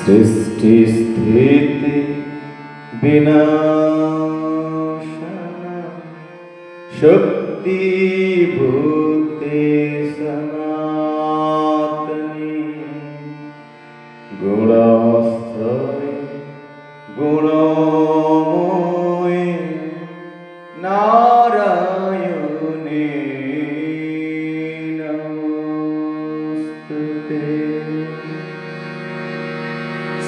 সৃষ্টি স্থিতি বিনাশ শক্তি ভূতে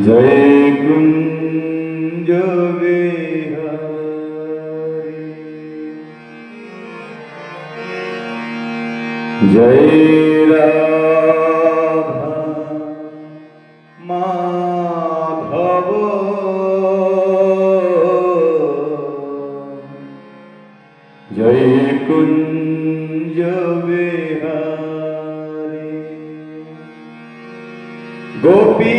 জয় কুঞ্জ জয় রাধা মাধব জয় কুঞ্জ বিহারী গোপী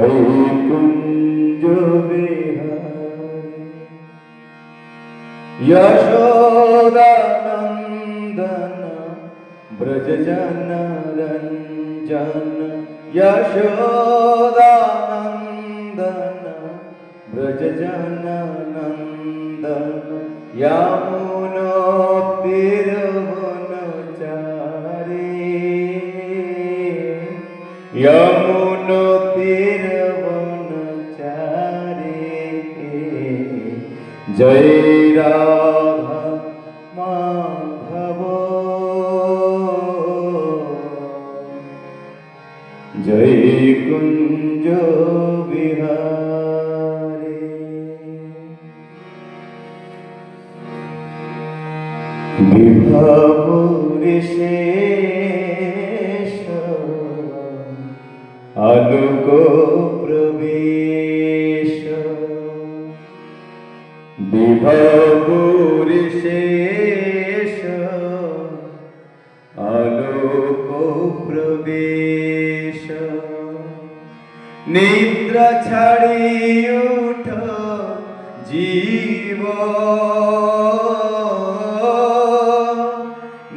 जय कुंज बिहारी यशोदानन्दन ब्रज जन रञ्जन यशोदानन्दन ब्रज जन नन्दन জয় রাধা মাধব। জয় কুঞ্জ বিহারে। বিভাব ঋষে বিভাপুরিশেষ আলোক প্রবেশ নিদ্রা ছাড়ি উঠ জীব।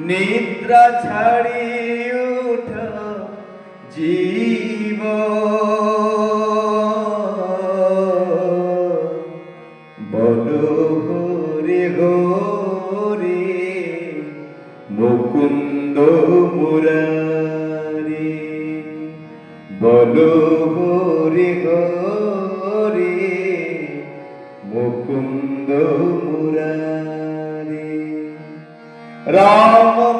নিদ্রা ছাড়ি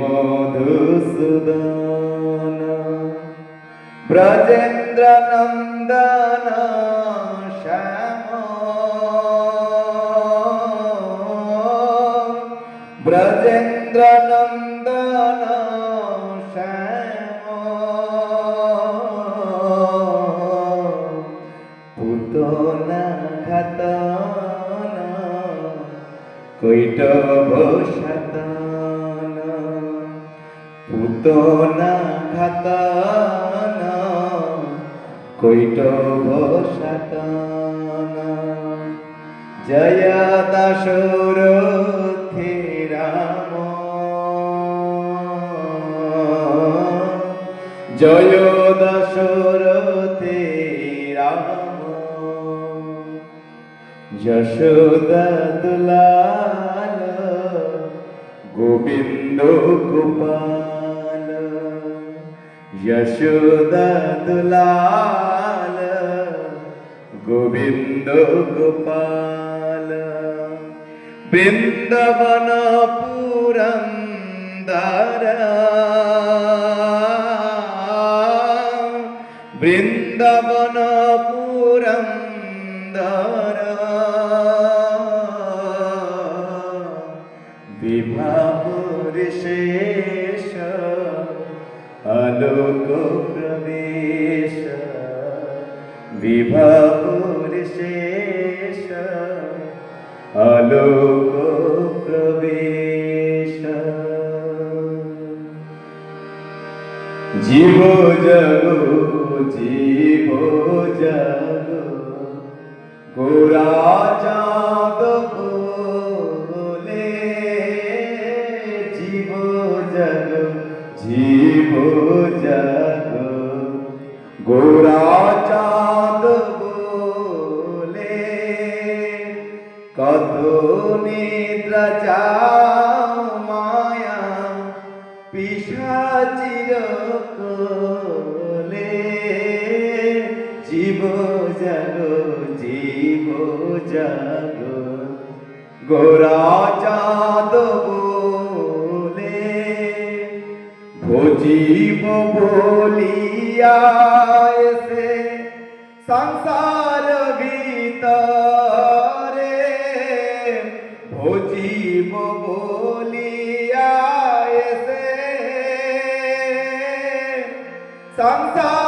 শ্রীমধুসূদন ব্রজেন্দ্র নন্দন শ্যাম ব্রজেন্দ্র নন্দন শ্যাম পুতনা খাতন কৈটব পুতনা খাতন কৈটব শতন জয় দশরথে রাম জয় দশরথে রাম। যশোদা দুলাল গোবিন্দ গোপাল গোপাল বৃন্দাবন পুরন্দর বৃন্দাবন পুরন্দর বিভাপুর শেষ আলোক প্রবেশ বিভাপুর শেষ আলোক প্রবেশ জীব জগ জীব জগ গোরা চাঁদ জগ গোরা চাঁদ বলে কত নিদ্রা যাও মায়া, পিসাচির কোলে। জীব জগ জীব জগ। গোরা চাঁদ বলিয়া এসে সংসার ভিতরে ভোজিব বলিয়া এসে সংসার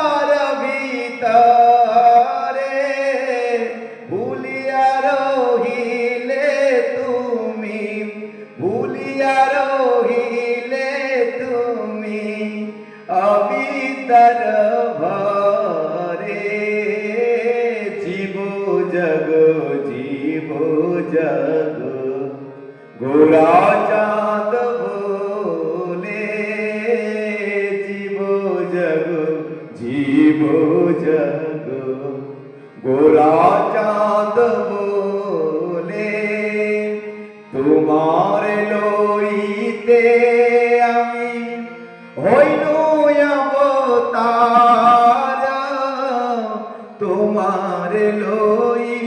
গোরা চাঁদ বলে জীব জগ জীব জগ গোরা চাঁদ বলে তোমার লইতে আমি হইনু অবতার, তোমার লইতে